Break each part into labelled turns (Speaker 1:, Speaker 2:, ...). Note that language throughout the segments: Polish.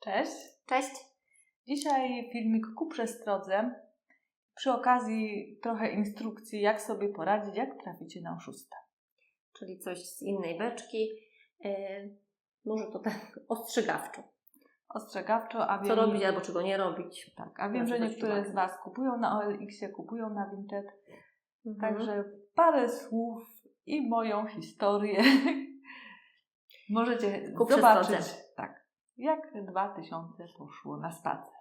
Speaker 1: Cześć.
Speaker 2: Cześć.
Speaker 1: Dzisiaj filmik ku przestrodze. Przy okazji trochę instrukcji, jak sobie poradzić, jak traficie na oszusta.
Speaker 2: Czyli coś z innej beczki. Yy, może to tak ostrzegawczo.
Speaker 1: Ostrzegawczo, a wiem,
Speaker 2: Co robić albo czego nie robić.
Speaker 1: Tak, a wiem, że niektóre
Speaker 2: uwagę.
Speaker 1: z Was kupują na OLX-ie, kupują na Vinted.
Speaker 2: Mhm.
Speaker 1: Także parę słów i moją historię możecie
Speaker 2: Ku
Speaker 1: zobaczyć.
Speaker 2: przestrodze.
Speaker 1: Tak, jak 2000 poszło na spacer.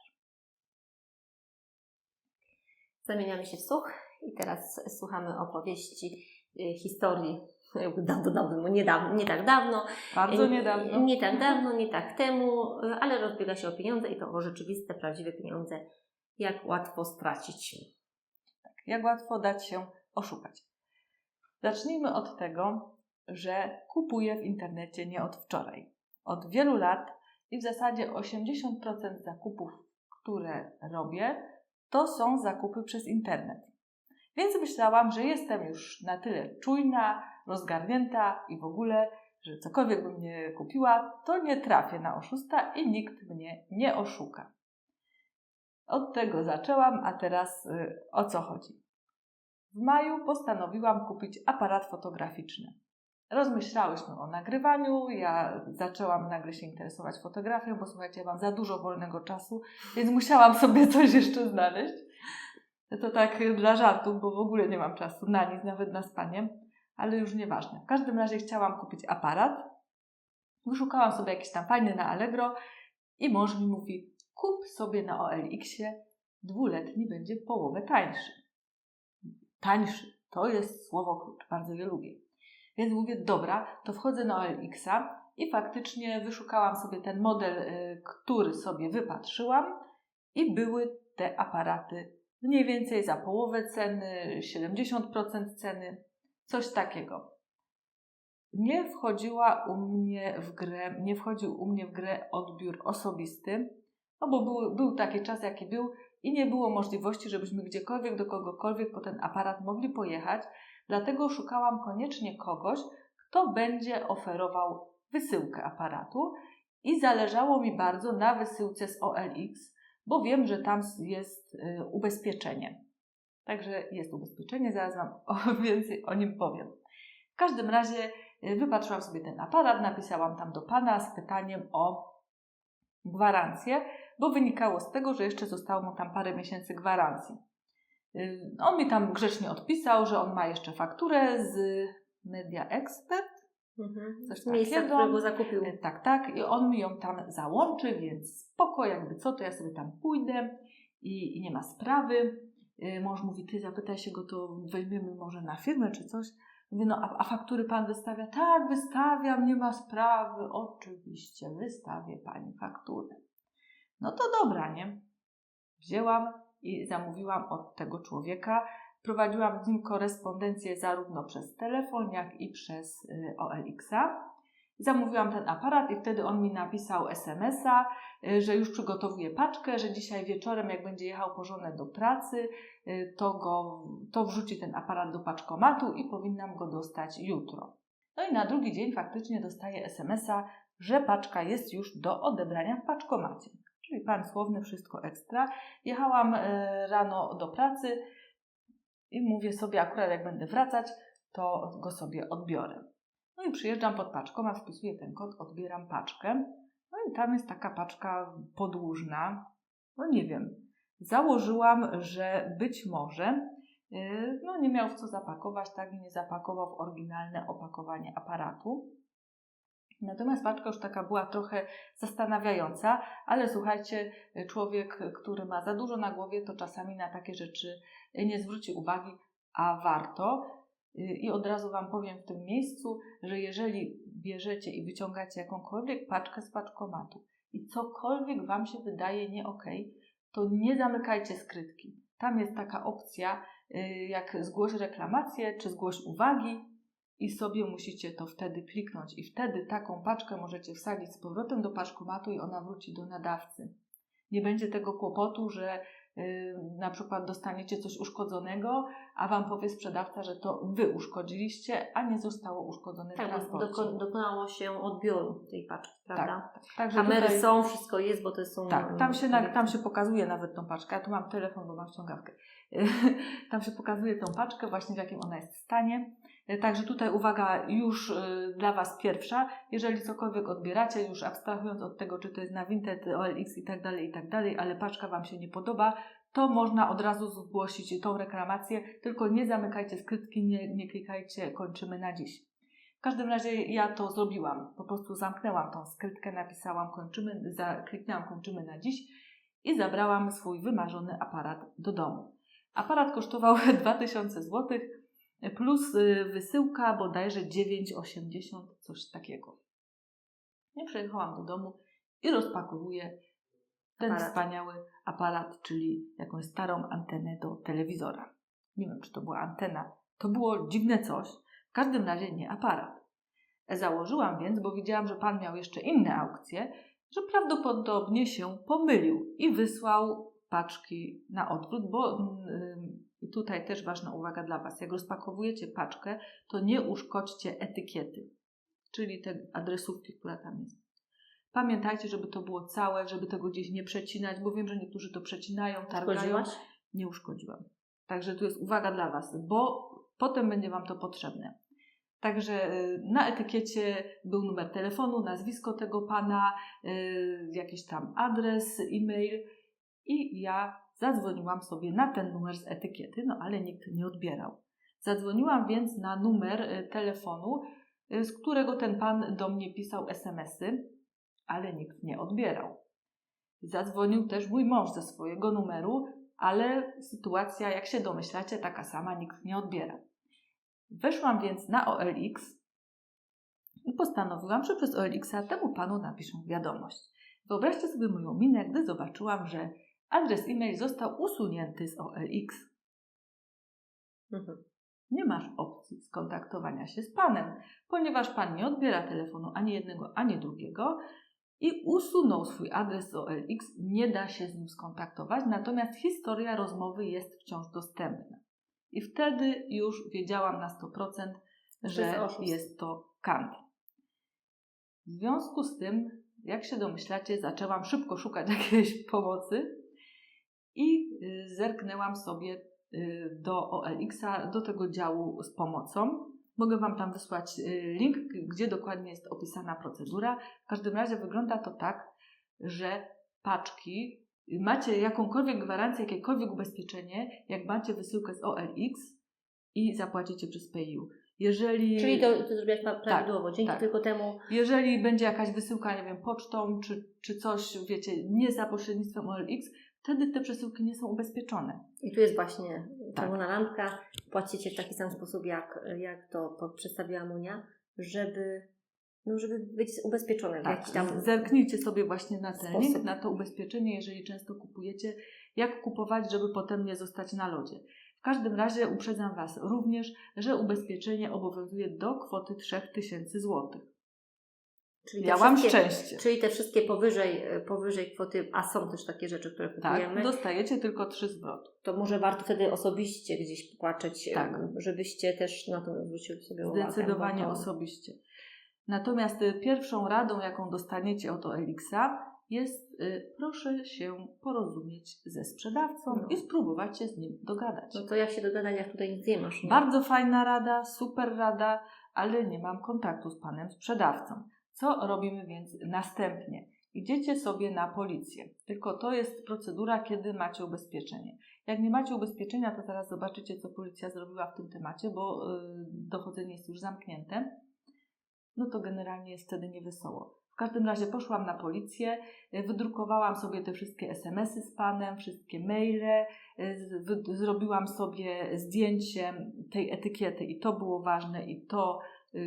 Speaker 2: Zamieniamy się w słuch i teraz słuchamy opowieści, yy, historii dawno, dawno, nie, dawno, nie tak dawno.
Speaker 1: Bardzo
Speaker 2: Yy,
Speaker 1: niedawno.
Speaker 2: Nie tak dawno, nie tak temu, yy, ale rozbiega się o pieniądze i to o rzeczywiste, prawdziwe pieniądze. Jak łatwo stracić.
Speaker 1: jak łatwo dać się oszukać. Zacznijmy od tego, że kupuję w internecie nie od wczoraj. Od wielu lat i w zasadzie 80% zakupów, które robię, to są zakupy przez internet. Więc myślałam, że jestem już na tyle czujna, rozgarnięta i w ogóle, że cokolwiek bym nie kupiła, to nie trafię na oszusta i nikt mnie nie oszuka. Od tego zaczęłam, a teraz y, o co chodzi? W maju postanowiłam kupić aparat fotograficzny. Rozmyślałyśmy o nagrywaniu, ja zaczęłam nagle się interesować fotografią, bo słuchajcie, ja mam za dużo wolnego czasu, więc musiałam sobie coś jeszcze znaleźć. To tak dla żartów, bo w ogóle nie mam czasu na nic, nawet na spanie, ale już nieważne. W każdym razie chciałam kupić aparat. Wyszukałam sobie jakiś tam fajny na Allegro i mąż mi mówi, kup sobie na OLX-ie, dwuletni będzie połowę tańszy. Tańszy, to jest słowo klucz, bardzo je lubię. Więc mówię, dobra, to wchodzę na OLX-a i faktycznie wyszukałam sobie ten model, y, który sobie wypatrzyłam i były te aparaty mniej więcej za połowę ceny, 70% ceny, coś takiego. Nie wchodziła u mnie w grę, nie wchodził u mnie w grę odbiór osobisty, no bo był, był taki czas, jaki był i nie było możliwości, żebyśmy gdziekolwiek do kogokolwiek po ten aparat mogli pojechać. Dlatego szukałam koniecznie kogoś, kto będzie oferował wysyłkę aparatu i zależało mi bardzo na wysyłce z OLX, bo wiem, że tam jest y, ubezpieczenie. Także jest ubezpieczenie, zaraz Wam więcej o nim powiem. W każdym razie y, wypatrzyłam sobie ten aparat, napisałam tam do Pana z pytaniem o gwarancję, bo wynikało z tego, że jeszcze zostało mu tam parę miesięcy gwarancji. Y, On mi tam grzecznie odpisał, że on ma jeszcze fakturę z Media Expert.
Speaker 2: Mhm.
Speaker 1: Coś
Speaker 2: Z miejsca,
Speaker 1: takiego.
Speaker 2: którego zakupił.
Speaker 1: Y, Tak, tak. I on mi ją tam załączy, więc spoko, jakby co, to ja sobie tam pójdę i, i nie ma sprawy. Y, Mąż mówi, ty zapytaj się go, to weźmiemy może na firmę czy coś. Mówię, no a, a faktury pan wystawia? Tak, wystawiam, nie ma sprawy. Oczywiście, wystawię pani fakturę. No to dobra, nie? Wzięłam i zamówiłam od tego człowieka. Prowadziłam z nim korespondencję zarówno przez telefon, jak i przez y, OLX-a. Zamówiłam ten aparat i wtedy on mi napisał SMS-a, y, że już przygotowuje paczkę, że dzisiaj wieczorem, jak będzie jechał po żonę do pracy, y, to, go, to wrzuci ten aparat do paczkomatu i powinnam go dostać jutro. No i na drugi dzień faktycznie dostaję SMS-a, że paczka jest już do odebrania w paczkomacie. Czyli pan słowny, wszystko ekstra. Jechałam y, rano do pracy i mówię sobie, akurat jak będę wracać, to go sobie odbiorę. No i przyjeżdżam pod paczkomat, wpisuję ten kod, odbieram paczkę. No i tam jest taka paczka podłużna. No nie wiem. Założyłam, że być może yy, no nie miał w co zapakować, tak nie zapakował w oryginalne opakowanie aparatu. Natomiast paczka już taka była trochę zastanawiająca, ale słuchajcie, człowiek, który ma za dużo na głowie, to czasami na takie rzeczy nie zwróci uwagi, a warto. I od razu Wam powiem w tym miejscu, że jeżeli bierzecie i wyciągacie jakąkolwiek paczkę z paczkomatu i cokolwiek Wam się wydaje nie ok, to nie zamykajcie skrytki. Tam jest taka opcja, y, jak zgłoś reklamację czy zgłoś uwagi i sobie musicie to wtedy kliknąć i wtedy taką paczkę możecie wsadzić z powrotem do paczkomatu i ona wróci do nadawcy. Nie będzie tego kłopotu, że y, na przykład dostaniecie coś uszkodzonego, a Wam powie sprzedawca, że to Wy uszkodziliście, a nie zostało uszkodzone
Speaker 2: Tak,
Speaker 1: transporcie.
Speaker 2: doko- dokonało się odbioru tej paczki, prawda?
Speaker 1: tak, także
Speaker 2: Kamery
Speaker 1: tutaj-
Speaker 2: są, wszystko jest, bo to są...
Speaker 1: Tak, tam się, na, tam się pokazuje nawet tą paczkę. Ja tu mam telefon, bo mam ściągawkę. tam się pokazuje tą paczkę, właśnie w jakim ona jest stanie. Także tutaj uwaga już y, dla Was pierwsza. Jeżeli cokolwiek odbieracie, już abstrahując od tego, czy to jest na Vinted, OLX i tak dalej, i tak dalej, ale paczka Wam się nie podoba, to można od razu zgłosić tą reklamację, tylko nie zamykajcie skrytki, nie, nie klikajcie, kończymy na dziś. W każdym razie ja to zrobiłam. Po prostu zamknęłam tą skrytkę, napisałam kończymy, kliknęłam kończymy na dziś i zabrałam swój wymarzony aparat do domu. Aparat kosztował 2000 zł plus y, wysyłka bodajże 9,80, coś takiego. I przyjechałam do domu i rozpakowuję ten
Speaker 2: Aparat.
Speaker 1: wspaniały aparat, czyli jakąś starą antenę do telewizora. Nie wiem, czy to była antena. To było dziwne coś. W każdym razie nie aparat. Założyłam więc, bo widziałam, że pan miał jeszcze inne aukcje, że prawdopodobnie się pomylił i wysłał paczki na odwrót, bo i tutaj też ważna uwaga dla Was. Jak rozpakowujecie paczkę, to nie uszkodźcie etykiety, czyli tej adresówki, która tam jest. Pamiętajcie, żeby to było całe, żeby tego gdzieś nie przecinać, bo wiem, że niektórzy to przecinają, targają.
Speaker 2: Uszkodziłaś?
Speaker 1: Nie uszkodziłam. Także tu jest uwaga dla Was, bo potem będzie Wam to potrzebne. Także y, na etykiecie był numer telefonu, nazwisko tego pana, y, jakiś tam adres, e-mail i ja zadzwoniłam sobie na ten numer z etykiety, no ale nikt nie odbierał. Zadzwoniłam więc na numer y, telefonu, z którego ten pan do mnie pisał SMS-y, ale nikt nie odbierał. Zadzwonił też mój mąż ze swojego numeru, ale sytuacja, jak się domyślacie, taka sama, nikt nie odbiera. Weszłam więc na OLX i postanowiłam, że przez OLX-a temu panu napiszę wiadomość. Wyobraźcie sobie moją minę, gdy zobaczyłam, że adres e-mail został usunięty z OLX.
Speaker 2: Mhm.
Speaker 1: Nie masz opcji skontaktowania się z panem, ponieważ pan nie odbiera telefonu ani jednego, ani drugiego i usunął swój adres OLX. Nie da się z nim skontaktować, natomiast historia rozmowy jest wciąż dostępna. I wtedy już wiedziałam na 100%, że
Speaker 2: jest
Speaker 1: jest to kant. W związku z tym, jak się domyślacie, zaczęłam szybko szukać jakiejś pomocy i y, zerknęłam sobie y, do OLX-a, do tego działu z pomocą. Mogę Wam tam wysłać y, link, gdzie dokładnie jest opisana procedura. W każdym razie wygląda to tak, że paczki, macie jakąkolwiek gwarancję, jakiekolwiek ubezpieczenie, jak macie wysyłkę z OLX i zapłacicie przez PayU. Jeżeli,
Speaker 2: Czyli to, to zrobiłaś pra- prawidłowo, dzięki
Speaker 1: tak.
Speaker 2: tylko temu
Speaker 1: jeżeli będzie jakaś wysyłka, nie wiem, pocztą czy, czy coś, wiecie, nie za pośrednictwem OLX, wtedy te przesyłki nie są ubezpieczone.
Speaker 2: I tu jest właśnie
Speaker 1: Tak.
Speaker 2: czerwona lampka. Płacicie w taki sam sposób, jak, jak to przedstawiła Monia, żeby, no, żeby być ubezpieczone jakiś tam
Speaker 1: Tak, Zerknijcie sobie właśnie na ten
Speaker 2: sposób.
Speaker 1: link, na to ubezpieczenie, jeżeli często kupujecie, jak kupować, żeby potem nie zostać na lodzie. W każdym razie uprzedzam Was również, że ubezpieczenie obowiązuje do kwoty 3000 zł.
Speaker 2: Czyli te
Speaker 1: Miałam
Speaker 2: wszystkie-
Speaker 1: szczęście.
Speaker 2: Czyli te wszystkie powyżej, powyżej kwoty, a są też takie rzeczy, które kupujemy,
Speaker 1: Tak, dostajecie tylko trzy zwroty.
Speaker 2: to może warto wtedy osobiście gdzieś płaczeć,
Speaker 1: Tak.
Speaker 2: em, żebyście też na to zwrócili sobie uwagę.
Speaker 1: Zdecydowanie
Speaker 2: to-
Speaker 1: osobiście. Natomiast y, pierwszą radą, jaką dostaniecie od OLX-a, jest y, proszę się porozumieć ze sprzedawcą
Speaker 2: No.
Speaker 1: i spróbować się z nim dogadać.
Speaker 2: No to jak się dogadać, jak tutaj nic nie masz. Nie?
Speaker 1: Bardzo fajna rada, super rada, ale nie mam kontaktu z panem sprzedawcą. Co robimy więc następnie? Idziecie sobie na policję. Tylko to jest procedura, kiedy macie ubezpieczenie. Jak nie macie ubezpieczenia, to zaraz zobaczycie, co policja zrobiła w tym temacie, bo y, dochodzenie jest już zamknięte. No to generalnie jest wtedy niewesoło. W każdym razie poszłam na policję, y, wydrukowałam sobie te wszystkie SMS-y z panem, wszystkie maile, y, zrobiłam sobie zdjęcie tej etykiety i to było ważne i to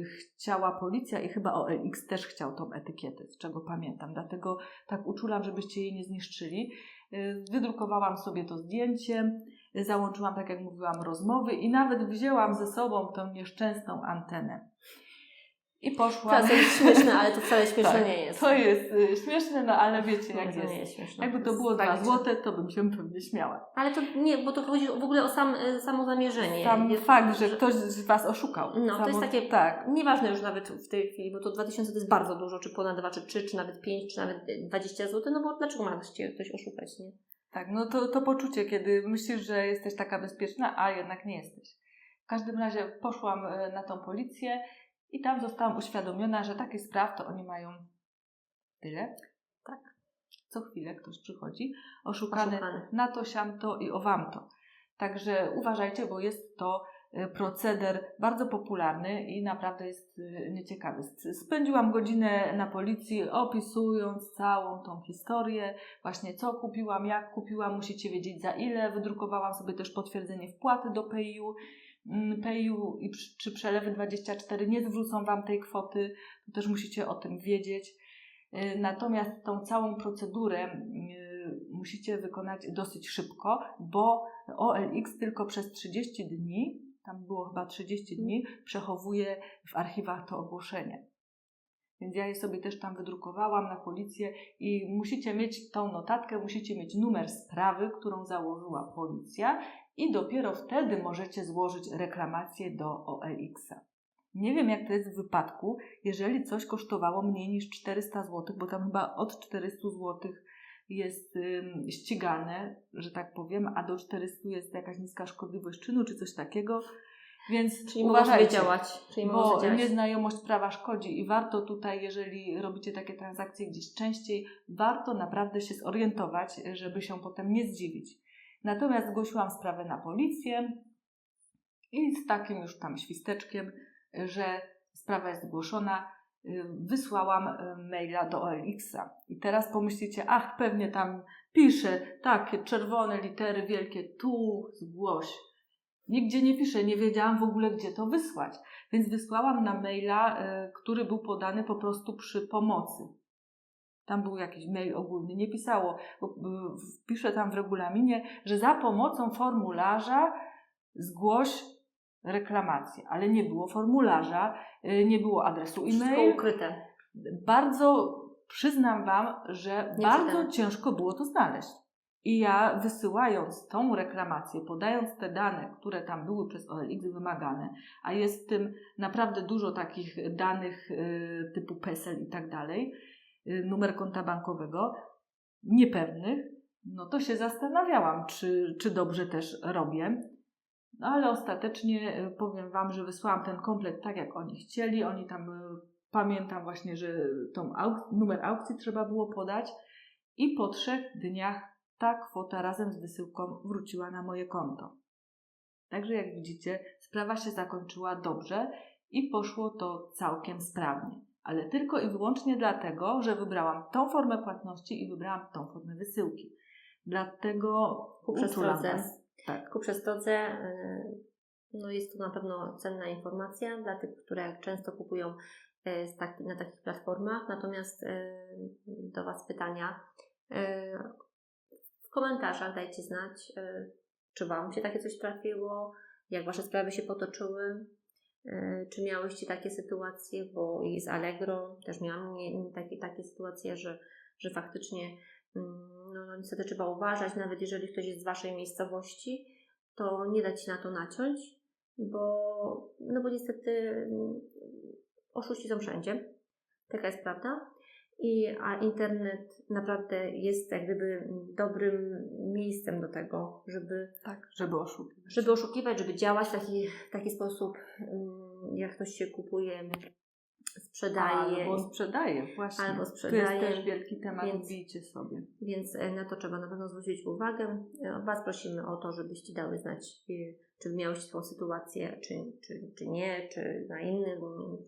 Speaker 1: chciała policja i chyba OLX też chciał tą etykietę, z czego pamiętam. Dlatego tak uczulam, żebyście jej nie zniszczyli. Y, Wydrukowałam sobie to zdjęcie, y, załączyłam, tak jak mówiłam, rozmowy i nawet wzięłam ze sobą tą nieszczęsną antenę. I.
Speaker 2: Teraz to jest śmieszne, ale to wcale śmieszne
Speaker 1: Tak,
Speaker 2: nie jest.
Speaker 1: To jest y, śmieszne, no ale wiecie jak
Speaker 2: nie, to
Speaker 1: jest.
Speaker 2: nie jest śmieszne.
Speaker 1: Jakby to było
Speaker 2: tragiczne.
Speaker 1: złote, to bym się pewnie śmiała.
Speaker 2: Ale to nie, bo to chodzi w ogóle o sam, y, samo zamierzenie.
Speaker 1: Sam
Speaker 2: Jest-
Speaker 1: fakt, że ktoś z Was oszukał.
Speaker 2: No, to jest takie-
Speaker 1: Tak.
Speaker 2: Nieważne już nawet w tej chwili, bo to 2000 to jest bardzo dużo, czy ponad 2, czy 3, czy nawet 5, czy nawet 20 zł, no bo dlaczego ma Cię ktoś oszukać, nie?
Speaker 1: Tak, no to, to poczucie, kiedy myślisz, że jesteś taka bezpieczna, a jednak nie jesteś. W każdym razie poszłam na tą policję i tam zostałam uświadomiona, że takich spraw to oni mają tyle. Tak. Co chwilę ktoś przychodzi, oszukany,
Speaker 2: Oszukany.
Speaker 1: na to, siamto i owamto. Także uważajcie, bo jest to e, proceder bardzo popularny i naprawdę jest e, nieciekawy. Spędziłam godzinę na policji opisując całą tą historię, właśnie co kupiłam, jak kupiłam, musicie wiedzieć za ile. Wydrukowałam sobie też potwierdzenie wpłaty do PayU. Mm, PayU i przy- czy przelewy 24 nie zwrócą Wam tej kwoty, to też musicie o tym wiedzieć. Y, Natomiast tą całą procedurę y, musicie wykonać dosyć szybko, bo OLX tylko przez 30 dni, tam było chyba 30 dni, przechowuje w archiwach to ogłoszenie. Więc ja je sobie też tam wydrukowałam na policję i musicie mieć tą notatkę, musicie mieć numer sprawy, którą założyła policja i dopiero wtedy możecie złożyć reklamację do OLX-a. Nie wiem, jak to jest w wypadku, jeżeli coś kosztowało mniej niż 400 zł, bo tam chyba od 400 zł jest ym, ścigane, że tak powiem, a do 400 jest jakaś niska szkodliwość czynu czy coś takiego. Więc
Speaker 2: Czyli
Speaker 1: uważajcie,
Speaker 2: działać. Czyli
Speaker 1: bo
Speaker 2: działać.
Speaker 1: nieznajomość prawa szkodzi i warto tutaj, jeżeli robicie takie transakcje gdzieś częściej, warto naprawdę się zorientować, żeby się potem nie zdziwić. Natomiast zgłosiłam sprawę na policję i z takim już tam świsteczkiem, że sprawa jest zgłoszona, y, wysłałam y, maila do OLX-a. I teraz pomyślicie, ach, pewnie tam pisze takie czerwone litery wielkie, tu zgłoś. Nigdzie nie pisze, nie wiedziałam w ogóle, gdzie to wysłać. Więc wysłałam na maila, y, który był podany po prostu przy pomocy. Tam był jakiś mail ogólny, nie pisało, pisze tam w regulaminie, że za pomocą formularza zgłoś reklamację, ale nie było formularza, y, nie było adresu
Speaker 2: Wszystko
Speaker 1: e-mail.
Speaker 2: ukryte.
Speaker 1: Bardzo przyznam Wam, że
Speaker 2: Nie
Speaker 1: bardzo
Speaker 2: czytałam.
Speaker 1: ciężko było to znaleźć. I ja wysyłając tą reklamację, podając te dane, które tam były przez OLX wymagane, a jest w tym naprawdę dużo takich danych y, typu PESEL i tak dalej, numer konta bankowego, niepewnych, no to się zastanawiałam, czy, czy dobrze też robię. No ale ostatecznie y, powiem Wam, że wysłałam ten komplet tak, jak oni chcieli. Oni tam, y, pamiętam właśnie, że tą auk- numer aukcji trzeba było podać i po trzech dniach ta kwota razem z wysyłką wróciła na moje konto. Także jak widzicie, sprawa się zakończyła dobrze i poszło to całkiem sprawnie. Ale tylko i wyłącznie dlatego, że wybrałam tą formę płatności i wybrałam tą formę wysyłki. Dlatego
Speaker 2: Ku przestrodze.
Speaker 1: Tak.
Speaker 2: Ku przestrodze, y, no jest to na pewno cenna informacja dla tych, które często kupują y, z taki, na takich platformach. Natomiast y, do Was pytania. W komentarzach dajcie znać, czy Wam się takie coś trafiło, jak Wasze sprawy się potoczyły. Y, Czy miałyście takie sytuacje, bo i z Allegro też miałam takie, takie sytuacje, że, że faktycznie mm, no, no niestety trzeba uważać, nawet jeżeli ktoś jest z Waszej miejscowości, to nie dać się na to naciąć, bo, no bo niestety mm, oszuści są wszędzie. Taka jest prawda. I, a internet naprawdę jest jak gdyby dobrym miejscem do tego, żeby,
Speaker 1: Tak, żeby oszukiwać.
Speaker 2: żeby oszukiwać, żeby działać w taki, taki sposób, mm, jak ktoś się kupuje, sprzedaje.
Speaker 1: Albo sprzedaje, właśnie.
Speaker 2: Albo
Speaker 1: To
Speaker 2: sprzedaje,
Speaker 1: jest też wielki temat,
Speaker 2: więc-
Speaker 1: bijcie sobie.
Speaker 2: Więc e, na to trzeba na pewno zwrócić uwagę. E, Was prosimy o to, żebyście dały znać, e, czy miałyście tą sytuację, czy, czy, czy nie, czy na innym,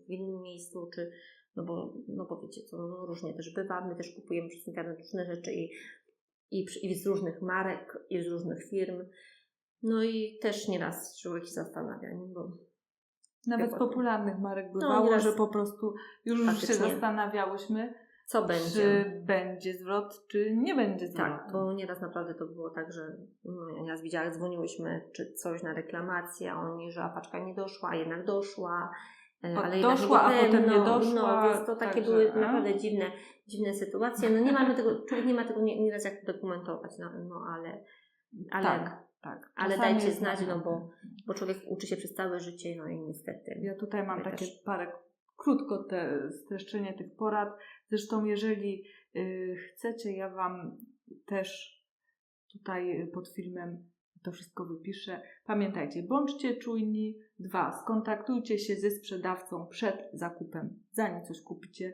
Speaker 2: w innym miejscu, czy no bo, no bo wiecie co, no różnie też bywa. My też kupujemy przez internet różne rzeczy i, i, i z różnych marek, i z różnych firm. No i też nieraz człowiek się zastanawia, nie? bo
Speaker 1: Nawet z
Speaker 2: Dokładnie.
Speaker 1: popularnych marek
Speaker 2: No,
Speaker 1: bywało,
Speaker 2: nieraz-
Speaker 1: że po prostu już się
Speaker 2: Faktycznie.
Speaker 1: zastanawiałyśmy,
Speaker 2: co będzie?
Speaker 1: czy będzie zwrot, czy nie będzie zwrotu.
Speaker 2: Tak, bo nieraz naprawdę to było tak, że no, nieraz widziałam, dzwoniłyśmy, czy coś na reklamację, a oni, że a paczka nie doszła, a jednak doszła. E, Ale
Speaker 1: doszła, a potem nie
Speaker 2: pewno,
Speaker 1: doszła,
Speaker 2: No, więc to takie
Speaker 1: także,
Speaker 2: były
Speaker 1: a?
Speaker 2: naprawdę dziwne, dziwne sytuacje. No nie mamy tego, człowiek nie ma tego nie- nieraz jak dokumentować, no, no ale, ale,
Speaker 1: tak, tak.
Speaker 2: ale dajcie znać, no
Speaker 1: naprawdę-
Speaker 2: bo, bo człowiek uczy się przez całe życie, no i niestety.
Speaker 1: Ja tutaj mam takie
Speaker 2: też.
Speaker 1: parę, krótko te streszczenie tych porad. Zresztą, jeżeli y, chcecie, ja Wam też tutaj y, pod filmem to wszystko wypiszę. Pamiętajcie, bądźcie czujni. Dwa, skontaktujcie się ze sprzedawcą przed zakupem, zanim coś kupicie,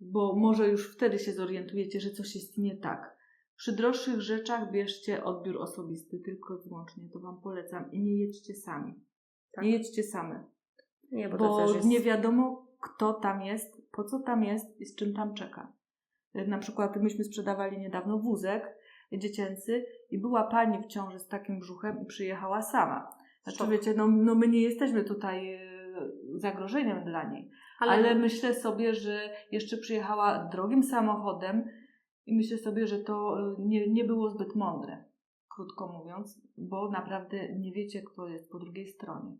Speaker 1: bo może już wtedy się zorientujecie, że coś jest nie tak. Przy droższych rzeczach bierzcie odbiór osobisty, tylko i wyłącznie, to Wam polecam i nie jedźcie sami.
Speaker 2: Tak.
Speaker 1: Nie jedźcie same
Speaker 2: Nie, bo,
Speaker 1: bo
Speaker 2: jest...
Speaker 1: nie wiadomo, kto tam jest, po co tam jest i z czym tam czeka. Na przykład myśmy sprzedawali niedawno wózek dziecięcy i była pani w ciąży z takim brzuchem i przyjechała sama. Znaczy
Speaker 2: Szok.
Speaker 1: wiecie, no, no my nie jesteśmy tutaj e, zagrożeniem dla niej,
Speaker 2: ale,
Speaker 1: ale myślę sobie, że jeszcze przyjechała drogim samochodem i myślę sobie, że to e, nie, nie było zbyt mądre, krótko mówiąc, bo naprawdę nie wiecie, kto jest po drugiej stronie.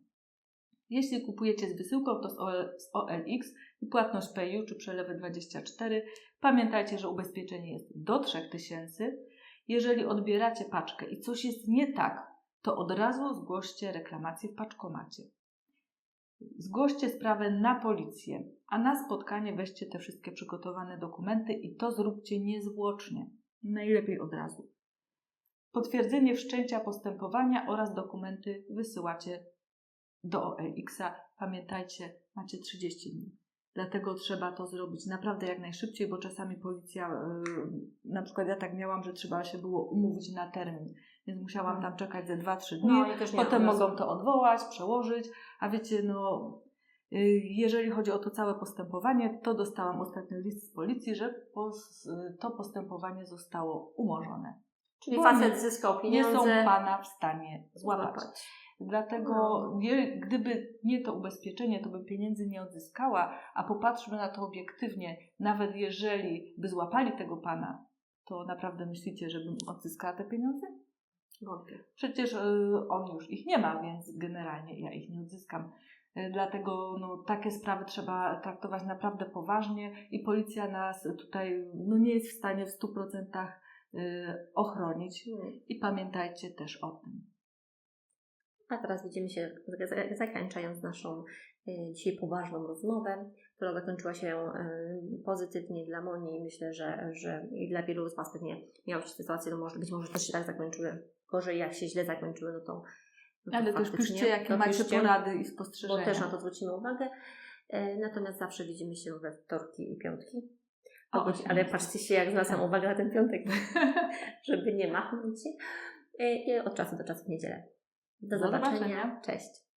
Speaker 1: Jeśli kupujecie z wysyłką, to z OL z OLX i płatność PayU czy przelewy 24. Pamiętajcie, że ubezpieczenie jest do 3000. Jeżeli odbieracie paczkę i coś jest nie tak, to od razu zgłoście reklamację w paczkomacie. Zgłoście sprawę na policję, a na spotkanie weźcie te wszystkie przygotowane dokumenty i to zróbcie niezwłocznie. Najlepiej od razu. Potwierdzenie wszczęcia postępowania oraz dokumenty wysyłacie do OLX-a. Pamiętajcie, macie 30 dni. Dlatego trzeba to zrobić naprawdę jak najszybciej, bo czasami policja, yy, na przykład ja tak miałam, że trzeba się było umówić na termin, więc musiałam tam czekać ze 2-3 dni.
Speaker 2: no, nie
Speaker 1: Potem mogą to odwołać, przełożyć, a wiecie, no, y, jeżeli chodzi o to całe postępowanie, to dostałam ostatnio list z policji, że pos, to postępowanie zostało umorzone.
Speaker 2: Czyli
Speaker 1: bo
Speaker 2: facet
Speaker 1: nie-
Speaker 2: zyskał
Speaker 1: Nie
Speaker 2: pieniądze.
Speaker 1: są pana w stanie złapać. Dlatego,
Speaker 2: No.
Speaker 1: gdyby nie to ubezpieczenie, to bym pieniędzy nie odzyskała, a popatrzmy na to obiektywnie. Nawet jeżeli by złapali tego pana, to naprawdę myślicie, żebym odzyskała te pieniądze?
Speaker 2: Wątpię.
Speaker 1: Przecież y, on już ich nie ma, więc generalnie ja ich nie odzyskam. Y, Dlatego no, takie sprawy trzeba traktować naprawdę poważnie i policja nas tutaj no, nie jest w stanie w 100% y, ochronić.
Speaker 2: Hmm.
Speaker 1: I pamiętajcie też o tym.
Speaker 2: A teraz widzimy się, za- zakończając naszą dzisiaj poważną rozmowę, która zakończyła się pozytywnie dla Moni i myślę, że, że i dla wielu z Was pewnie miały się sytuacje, no może, być może też się tak zakończyły. Gorzej jak się źle zakończyły, no to, no to
Speaker 1: Ale też piszcie, jakie macie porady i
Speaker 2: Bo
Speaker 1: spostrzeżenia.
Speaker 2: też na to zwrócimy uwagę. E, Natomiast zawsze widzimy się we wtorki i piątki.
Speaker 1: O
Speaker 2: O, ale
Speaker 1: 18.
Speaker 2: patrzcie się, jak zwracam
Speaker 1: Tak.
Speaker 2: uwagę na ten piątek, żeby nie machnąć się. E, I od czasu do czasu w niedzielę. Do,
Speaker 1: Do
Speaker 2: zobaczenia.
Speaker 1: zobaczenia.
Speaker 2: Cześć.